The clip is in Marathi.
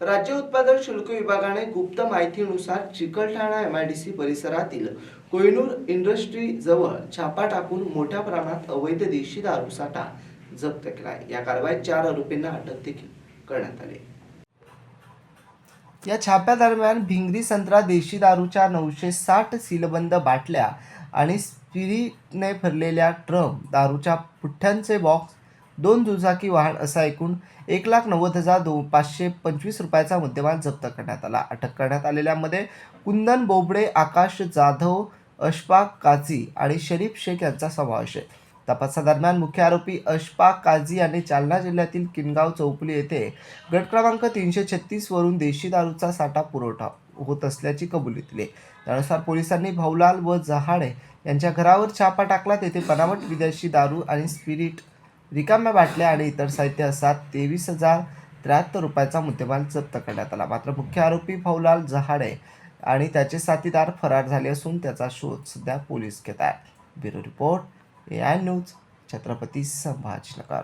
राज्य उत्पादन शुल्क विभागाने गुप्त माहितीनुसार चिकलठाणा सी परिसरातील कोहिनूर इंडस्ट्री जवळ छापा टाकून मोठ्या प्रमाणात अवैध देशी दारू साठा जप्त केला आहे. या कारवाईत चार आरोपींना अटक देखील करण्यात आली या छाप्यादरम्यान भिंगरी संत्रा देशी दारूच्या नऊशे साठ सीलबंद बाटल्या आणि स्पिरिटने भरलेल्या ट्रम दारूच्या पुठ्ठ्यांचे बॉक्स दोन दुचाकी वाहन असा एकूण एक लाख नव्वद हजार दो पाचशे पंचवीस रुपयाचा मुद्देमाल जप्त करण्यात आला. अटक करण्यात आलेल्यामध्ये कुंदन बोबडे आकाश जाधव अशफाक काझी आणि शरीफ शेख यांचा समावेश आहे. तपासादरम्यान मुख्य आरोपी अशफाक काझी यांनी जालना जिल्ह्यातील किनगाव चौपली येथे गट क्रमांक तीनशे छत्तीसवरून देशी दारूचा साठा पुरवठा होत असल्याची कबुली दिली. त्यानुसार पोलिसांनी भाऊलाल व जहाडे यांच्या घरावर छापा टाकला. तेथे बनावट विदेशी दारू आणि स्पिरिट रिकाम्या बाटल्या आणि इतर साहित्य असा तेवीस हजार त्र्याहत्तर रुपयाचा मुद्देमाल जप्त करण्यात आला. मात्र मुख्य आरोपी भाऊलाल जहाडे आणि त्याचे साथीदार फरार झाले असून त्याचा शोध सध्या पोलीस घेत आहेत. Bureau report A I news Chhatrapati Sambhajinagar.